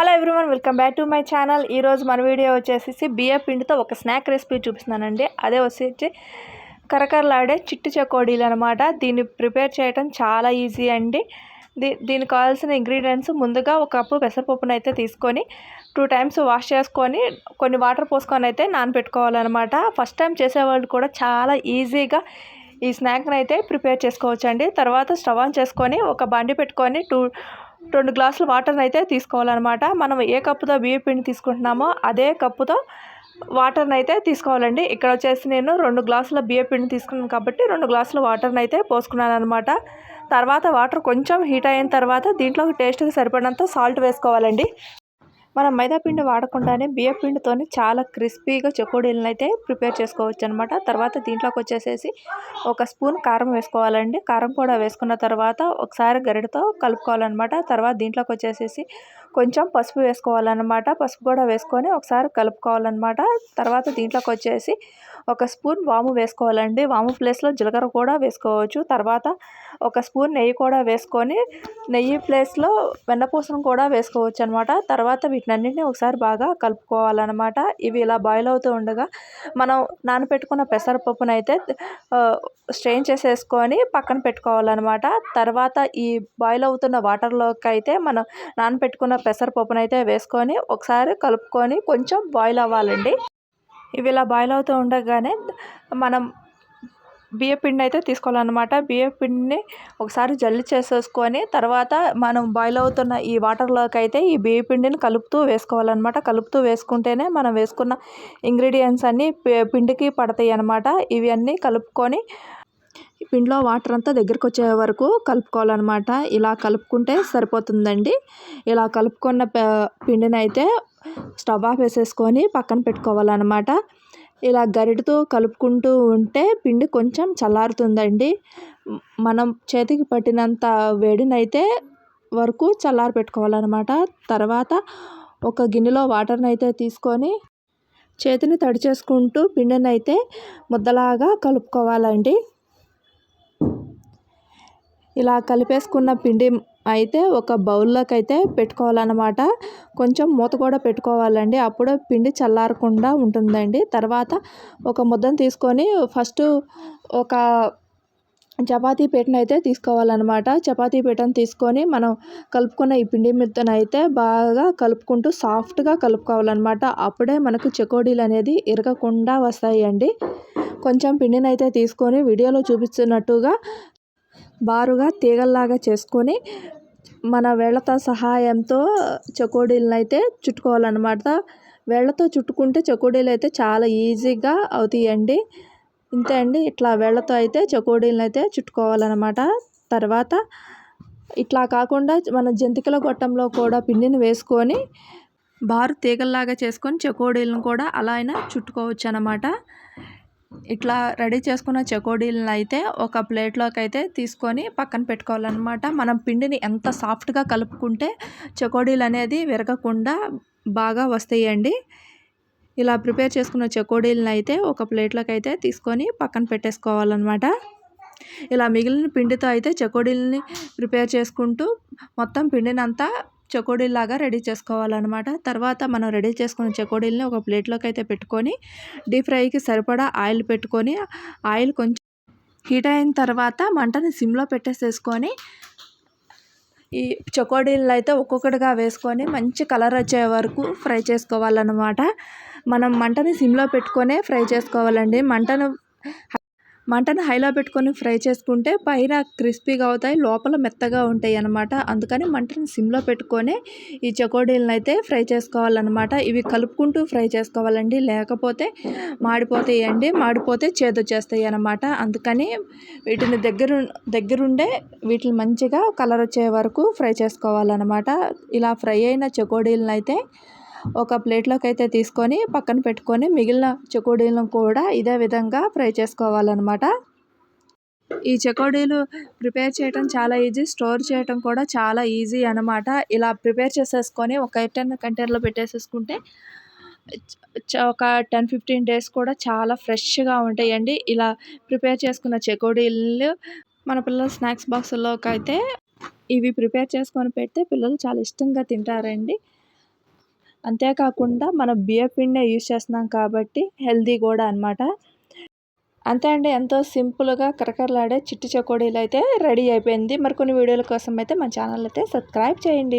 Hello everyone welcome back to my channel. ఈరోజు మన video వచ్చేసి బియ్య పిండితో ఒక స్నాక్ రెసిపీ చూపిస్తున్నానండి. అదే వచ్చేసి కరకరలాడే చిట్టు చకోడీలు అనమాట దీన్ని ప్రిపేర్ చేయడం చాలా ఈజీ అండి. దీ దీనికి కావాల్సిన ఇంగ్రీడియంట్స్ ముందుగా ఒక కప్పు పెసరపప్పును అయితే తీసుకొని టూ టైమ్స్ వాష్ చేసుకొని కొన్ని వాటర్ పోసుకొని అయితే నానబెట్టుకోవాలన్నమాట. ఫస్ట్ టైం చేసేవాళ్ళు కూడా చాలా ఈజీగా ఈ స్నాక్ని అయితే ప్రిపేర్ చేసుకోవచ్చండి. తర్వాత స్టవ్ ఆన్ చేసుకొని ఒక బండి పెట్టుకొని టూ రెండు గ్లాసులు వాటర్ అయితే తీసుకోవాలన్నమాట. మనం ఏ కప్పుతో బియ్య పిండి తీసుకుంటున్నామో అదే కప్పుతో వాటర్ని అయితే తీసుకోవాలండి. ఇక్కడ వచ్చేసి నేను రెండు గ్లాసుల బియ్య పిండి తీసుకున్నాను కాబట్టి రెండు గ్లాసుల వాటర్ని అయితే పోసుకున్నాను అనమాట తర్వాత వాటర్ కొంచెం హీట్ అయిన తర్వాత దీంట్లో టేస్ట్కి సరిపడినంత సాల్ట్ వేసుకోవాలండి. మనం మైదాపిండి వాడకుండానే బియ్య పిండితోని చాలా క్రిస్పీగా చకోడీలను అయితే ప్రిపేర్ చేసుకోవచ్చు అనమాట తర్వాత దీంట్లోకి వచ్చేసేసి ఒక స్పూన్ కారం వేసుకోవాలండి. కారం కూడా వేసుకున్న తర్వాత ఒకసారి గరిటతో కలుపుకోవాలన్నమాట తర్వాత దీంట్లోకి వచ్చేసేసి కొంచెం పసుపు వేసుకోవాలన్నమాట పసుపు కూడా వేసుకొని ఒకసారి కలుపుకోవాలన్నమాట తర్వాత దీంట్లోకి వచ్చేసి ఒక స్పూన్ వాము వేసుకోవాలండి. వాము ప్లేస్లో జీలకర్ర కూడా వేసుకోవచ్చు. తర్వాత ఒక స్పూన్ నెయ్యి కూడా వేసుకొని నెయ్యి ప్లేస్లో వెన్నపూసను కూడా వేసుకోవచ్చు అనమాట తర్వాత వీటినన్నింటినీ ఒకసారి బాగా కలుపుకోవాలన్నమాట. ఇవి ఇలా బాయిల్ అవుతూ ఉండగా మనం నానబెట్టుకున్న పెసరపప్పును అయితే స్ట్రెయిన్ చేసేసుకొని పక్కన పెట్టుకోవాలన్నమాట. తర్వాత ఈ బాయిల్ అవుతున్న వాటర్లోకి అయితే మనం నానబెట్టుకున్న పెసరపప్పునైతే వేసుకొని ఒకసారి కలుపుకొని కొంచెం బాయిల్ అవ్వాలండి. ఇవి ఇలా బాయిల్ అవుతూ ఉండగానే మనం బియ్య పిండి అయితే తీసుకోవాలన్నమాట. బియ్య పిండిని ఒకసారి జల్లి చేసేసుకొని తర్వాత మనం బాయిల్ అవుతున్న ఈ వాటర్లోకి అయితే ఈ బియ్య పిండిని కలుపుతూ వేసుకోవాలన్నమాట. కలుపుతూ వేసుకుంటేనే మనం వేసుకున్న ఇంగ్రీడియంట్స్ అన్నీ పిండికి పడతాయి అన్నమాట. ఇవి అన్నీ కలుపుకొని పిండిలో వాటర్ అంతా దగ్గరికి వచ్చే వరకు కలుపుకోవాలన్నమాట. ఇలా కలుపుకుంటే సరిపోతుందండి. ఇలా కలుపుకున్న పిండిని అయితే స్టవ్ ఆఫ్ వేసేసుకొని పక్కన పెట్టుకోవాలన్నమాట. ఇలా గరిటతో కలుపుకుంటూ ఉంటే పిండి కొంచెం చల్లారుతుందండి. మనం చేతికి పట్టినంత వేడినైతే వరకు చల్లారి పెట్టుకోవాలన్నమాట. తర్వాత ఒక గిన్నెలో వాటర్ని అయితే తీసుకొని చేతిని తడి చేసుకుంటూ పిండిని అయితే ముద్దలాగా కలుపుకోవాలండి. ఇలా కలిపేసుకున్న పిండి అయితే ఒక బౌల్లోకి అయితే పెట్టుకోవాలన్నమాట. కొంచెం మూత కూడా పెట్టుకోవాలండి. అప్పుడు పిండి చల్లారకుండా ఉంటుందండి. తర్వాత ఒక ముద్దను తీసుకొని ఫస్ట్ ఒక చపాతీ పీటను అయితే తీసుకోవాలన్నమాట. చపాతీ పీటను తీసుకొని మనం కలుపుకున్న ఈ పిండి మిద్దను అయితే బాగా కలుపుకుంటూ సాఫ్ట్గా కలుపుకోవాలన్నమాట. అప్పుడే మనకు చెకోడీలు అనేది ఇరగకుండా వస్తాయండి. కొంచెం పిండిని అయితే తీసుకొని వీడియోలో చూపిస్తున్నట్టుగా బారుగా తీగల్లాగా చేసుకొని మన వేళ్ళతో సహాయంతో చకోడీలను అయితే చుట్టుకోవాలన్నమాట. వేళ్ళతో చుట్టుకుంటే చకోడీలు అయితే చాలా ఈజీగా అవుతాయండి. ఇంతే అండి. ఇట్లా వేళ్ళతో అయితే చకోడీలను అయితే చుట్టుకోవాలన్నమాట. తర్వాత ఇట్లా కాకుండా మన జంతికల గొట్టంలో కూడా పిండిని వేసుకొని బారు తీగల్లాగా చేసుకొని చకోడీలను కూడా అలా అయినా చుట్టుకోవచ్చు అనమాట ఇట్లా రెడీ చేసుకున్న చకోడీలను అయితే ఒక ప్లేట్లోకి అయితే తీసుకొని పక్కన పెట్టుకోవాలన్నమాట. మనం పిండిని ఎంత సాఫ్ట్గా కలుపుకుంటే చకోడీలు అనేది విరగకుండా బాగా వస్తాయండి. ఇలా ప్రిపేర్ చేసుకున్న చకోడీలను అయితే ఒక ప్లేట్లోకి అయితే తీసుకొని పక్కన పెట్టేసుకోవాలన్నమాట. ఇలా మిగిలిన పిండితో అయితే చకోడీలని ప్రిపేర్ చేసుకుంటూ మొత్తం పిండిని అంతా చకోడీలాగా రెడీ చేసుకోవాలన్నమాట. తర్వాత మనం రెడీ చేసుకున్న చకోడీలని ఒక ప్లేట్లోకి అయితే పెట్టుకొని డీప్ ఫ్రైకి సరిపడా ఆయిల్ పెట్టుకొని ఆయిల్ కొంచెం హీట్ అయిన తర్వాత మంటని సిమ్లో పెట్టేసేసుకొని ఈ చకోడీలను అయితే ఒక్కొక్కటిగా వేసుకొని మంచి కలర్ వచ్చే వరకు ఫ్రై చేసుకోవాలన్నమాట. మనం మంటని సిమ్లో పెట్టుకొనే ఫ్రై చేసుకోవాలండి. మంటను మంటను హైలో పెట్టుకొని ఫ్రై చేసుకుంటే పైన క్రిస్పీగా అవుతాయి లోపల మెత్తగా ఉంటాయి అన్నమాట. అందుకని మంటను సిమ్లో పెట్టుకొని ఈ చకోడీలను అయితే ఫ్రై చేసుకోవాలన్నమాట. ఇవి కలుపుకుంటూ ఫ్రై చేసుకోవాలండి. లేకపోతే మాడిపోతాయి అండి మాడిపోతే చేదొచ్చేస్తాయి అనమాట అందుకని వీటిని దగ్గర దగ్గరుండే వీటిని మంచిగా కలర్ వచ్చే వరకు ఫ్రై చేసుకోవాలన్నమాట. ఇలా ఫ్రై అయిన చకోడీలను అయితే ఒక ప్లేట్లోకి అయితే తీసుకొని పక్కన పెట్టుకొని మిగిలిన చకోడీలను కూడా ఇదే విధంగా ఫ్రై చేసుకోవాలన్నమాట. ఈ చకోడీలు ప్రిపేర్ చేయడం చాలా ఈజీ స్టోర్ చేయడం కూడా చాలా ఈజీ అనమాట ఇలా ప్రిపేర్ చేసేసుకొని ఒక ఎయిర్టెన్ కంటైనర్లో పెట్టేసేసుకుంటే ఒక టెన్ ఫిఫ్టీన్ డేస్ కూడా చాలా ఫ్రెష్గా ఉంటాయండి. ఇలా ప్రిపేర్ చేసుకున్న చెకోడీలు మన పిల్లల స్నాక్స్ బాక్సుల్లోకి అయితే ఇవి ప్రిపేర్ చేసుకొని పెడితే పిల్లలు చాలా ఇష్టంగా తింటారండి. అంతేకాకుండా మనం బియ్య పిండే యూస్ చేస్తున్నాం కాబట్టి హెల్దీ కూడా అనమాట అంతే అండి ఎంతో సింపుల్గా కరకరలాడే చిట్టి చకోడీలు అయితే రెడీ అయిపోయింది. మరికొన్ని వీడియోల కోసం అయితే మన ఛానల్ అయితే సబ్స్క్రైబ్ చేయండి.